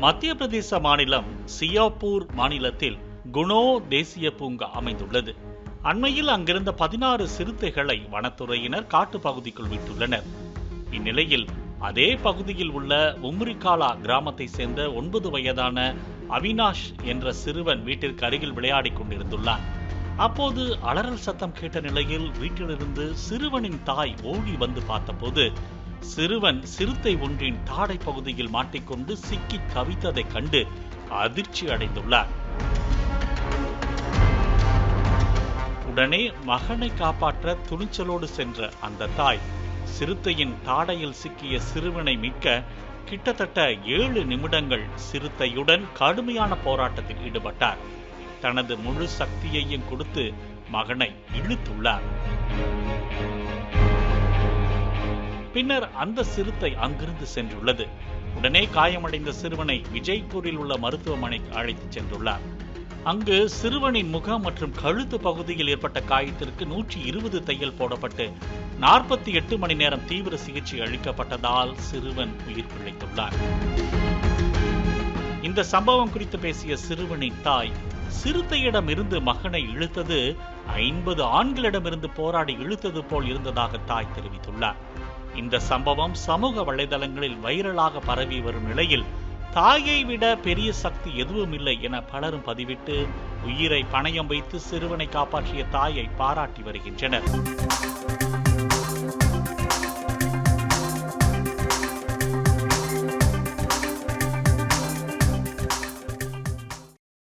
மத்திய பிரதேச மாநிலம் சியாப்பூர் மாநிலத்தில் குணோ தேசிய பூங்கா அமைந்துள்ளது. அண்மையில் அங்கிருந்த பதினாறு சிறுத்தைகளை வனத்துறையினர் காட்டு பகுதிக்குள் விட்டுள்ளனர். இந்நிலையில் அதே பகுதியில் உள்ள உம்ரிகாலா கிராமத்தை சேர்ந்த ஒன்பது வயதான அவினாஷ் என்ற சிறுவன் வீட்டிற்கு அருகில் விளையாடிக் கொண்டிருந்துள்ளான். அப்போது அலறல் சத்தம் கேட்ட நிலையில் வீட்டிலிருந்து சிறுவனின் தாய் ஓடி வந்து பார்த்தபோது சிறுவன் சிறுத்தை ஒன்றின் தாடை பகுதியில் மாட்டிக்கொண்டு சிக்கி தவித்ததைக் கண்டு அதிர்ச்சி அடைந்துள்ளார். உடனே மகனை காப்பாற்ற துணிச்சலோடு சென்ற அந்த தாய் சிறுத்தையின் தாடையில் சிக்கிய சிறுவனை மீட்க கிட்டத்தட்ட ஏழு நிமிடங்கள் சிறுத்தையுடன் கடுமையான போராட்டத்தில் ஈடுபட்டார். தனது முழு சக்தியையும் கொடுத்து மகனை இழுத்துள்ளார். பின்னர் அந்த சிறுத்தை அங்கிருந்து சென்றுள்ளது. உடனே காயமடைந்த சிறுவனை விஜய்பூரில் உள்ள மருத்துவமனைக்கு அழைத்துச் சென்றுள்ளார். அங்கு சிறுவனின் முகம் மற்றும் கழுத்து பகுதியில் ஏற்பட்ட காயத்திற்கு நூற்றி இருபது தையல் போடப்பட்டு நாற்பத்தி எட்டு மணி நேரம் தீவிர சிகிச்சை அளிக்கப்பட்டதால் சிறுவன் உயிர் பிழைத்துள்ளார். இந்த சம்பவம் குறித்து பேசிய சிறுவனின் தாய் சிறுத்தையிடம் இருந்து மகனை இழுத்தது ஐம்பது ஆண்களிடமிருந்து போராடி இழுத்தது போல் இருந்ததாக தாய் தெரிவித்துள்ளார். இந்த சம்பவம் சமூக வலைதளங்களில் வைரலாக பரவி வரும் நிலையில் தாயை விட பெரிய சக்தி எதுவும் இல்லை என பலரும் பதிவிட்டு உயிரை பணயம் வைத்து சிறுவனை காப்பாற்றிய தாயை பாராட்டி வருகின்றனர்.